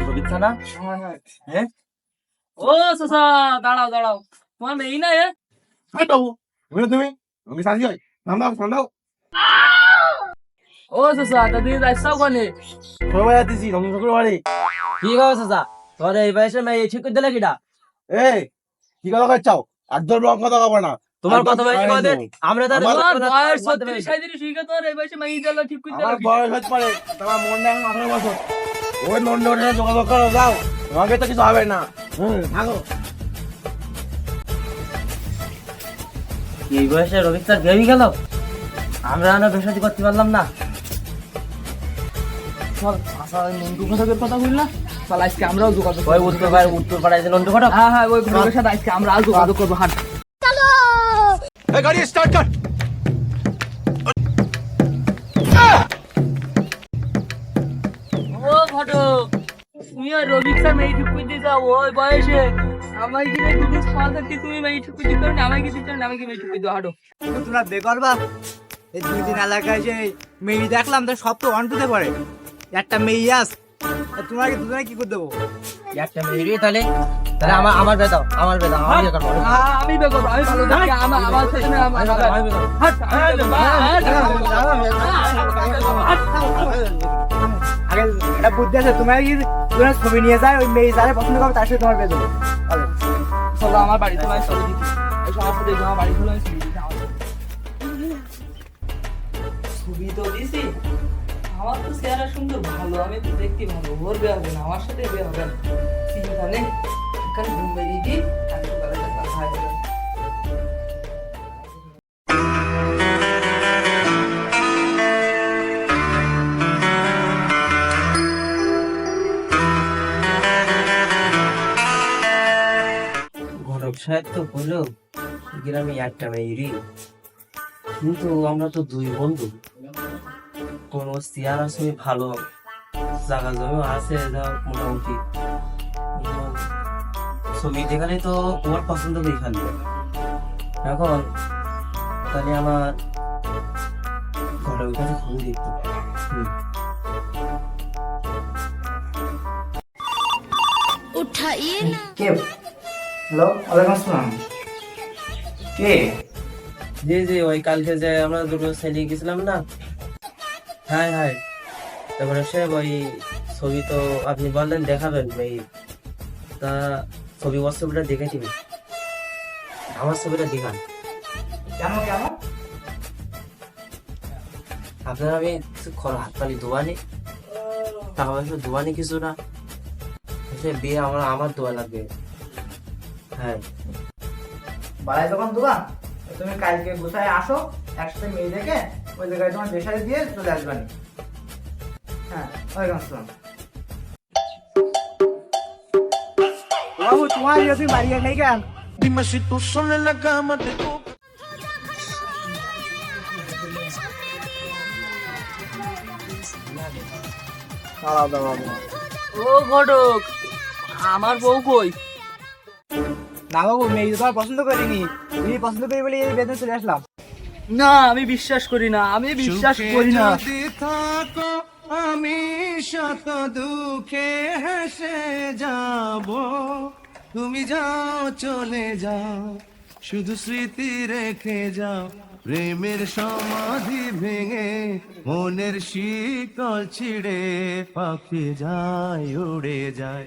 রবিতা না হ্যাঁ। ও সসা দাঁড়াও দাঁড়াও। তোমার মেয়ে না এ? হাই বাবু তুমি? তুমি সাজি হয়। নাম দাও নাম দাও। ও সসা তা তুমি যাইছ কোনে? সবাই ঠাকুর বাড়ি কি খবর চাচা? তোর এই বয়সে মেয়ে ঠিক করে দিলে কিটা এই কি কথা করছাও একদম রং কথা কব না। তোমার কথা বলছি যাব। আমরা তার বয়স ছত্রিশ সাঁত্রিশ শিখে তোর এই বয়সে মেয়ে দিল ঠিক করে আমার বয়স হতে পারে তোমার মন নেই আঠারো বছর। ওই নন্দ যোগাযোগ করো যাও। রঙে তো কিছু হবে না। হুম থাকো। এই বয়সে রবি স্যার গেমি গেল? আমরা না বেসাদি করতে পারলাম না। চল আসা নন্দু ঘটকের কথা বললা চল আজকে আমরাও যোগাযোগ ওই উত্তর পাড়ায় উত্তর পাড়ায় যে নন্টু ঘটক। হ্যাঁ হ্যাঁ ওই ঘটকের সাথে আজকে আমরা আজ যোগাযোগ করব। হাট। গাড়ি স্টার্ট কর। ঘটক তুমি ওই রবি স্যার মেয়ে ঠিক করে যাও ওই বয়সে। আমার কি রে দুটো থাকতে তুমি মেয়ে ঠিক করে দিতে না? আমাকে দিতে না? আমাকে মেয়ে ঠিক করে হাঁটো। তোমরা বেকার বা? এই দুই দিন এলাকায় যে মেয়ে দেখলাম তো সব তো অন্টুতে পড়ে। একটা মেয়ে আস আর তোমরা কি দুজনে কি করে দেবো? একটা মেয়ে তাহলে তাহলে আমার আমার বেদাও আমার বেদাও আমি বিয়ে করব আমি আ- আমি ভালো থাকি আমার আমার সাথে আমার করব, আমি বিয়ে করব। হাট করব, হাট, আগে একটা বুদ্ধি আছে তোমরা কি তোমরা ছবি নিয়ে যায়, ওই মেয়ে যারে পছন্দ করবে তার সাথে তোমার বেঁধে দেবো চলো, আমার বাড়িতে আমি চলে দিচ্ছি এই সব দেখো আমার বাড়ি আসছি ছবি তো দিছি। আমার তো চেহারা সুন্দর ভালো, আমি তো দেখতে ভালো। ওর বিয়ে হবে না, আমার সাথে বিয়ে হবে না চিন্তা নেই এখানে ঘুম বেরিয়ে সংসার তো হলো গ্রামে একটা মেয়েরই কিন্তু আমরা তো দুই বন্ধু। কোনো চেয়ার আসলে ভালো জায়গা জমি আছে মোটামুটি ছবি যেখানে তো ওর পছন্দ করি খালি। এখন তাহলে আমার ঘরে ওইখানে খুবই দেখতে উঠাইয়ে কে? হ্যালো ওয়ালাইকুম আসসালাম। কে? জি জি ওই কালকে যে আমরা দুটো ছেলে গেছিলাম না? হ্যাঁ হ্যাঁ তারপরে সে ওই ছবি তো আপনি বললেন দেখাবেন ওই তা ছবি ছবিটা দেখে দিবি। আমার ছবিটা দেখান। কেন কেন? আপনার আমি কিছু হাত পালি দোয়ানি। টাকা পয়সা দোয়ানি কিছু না। সে বিয়ে আমার আমার দোয়া লাগবে। হ্যাঁ। বাড়াই দোকান দোকান তুমি কালকে গোসায় আসো একসাথে মেয়ে দেখে ওই জায়গায় তোমার বেসারে দিয়ে চলে আসবেন হ্যাঁ ওয়ালাইকুম আসসালাম। বাবু তোমার বাড়ি নেই কেন। ও ঘটক আমার বউ কই? না বাবু মেয়ে তোমার পছন্দ করিনি তুমি পছন্দ করি বলে এই বেতন চলে আসলাম। না আমি বিশ্বাস করি না আমি বিশ্বাস করি না। থাকো আমি শত দুঃখে হেসে যাব। তুমি যাও চলে যাও শুধু স্মৃতি রেখে যাও। প্রেমের সমাধি ভেঙে মনের শিকল ছিড়ে পাখি যায় উড়ে যায়।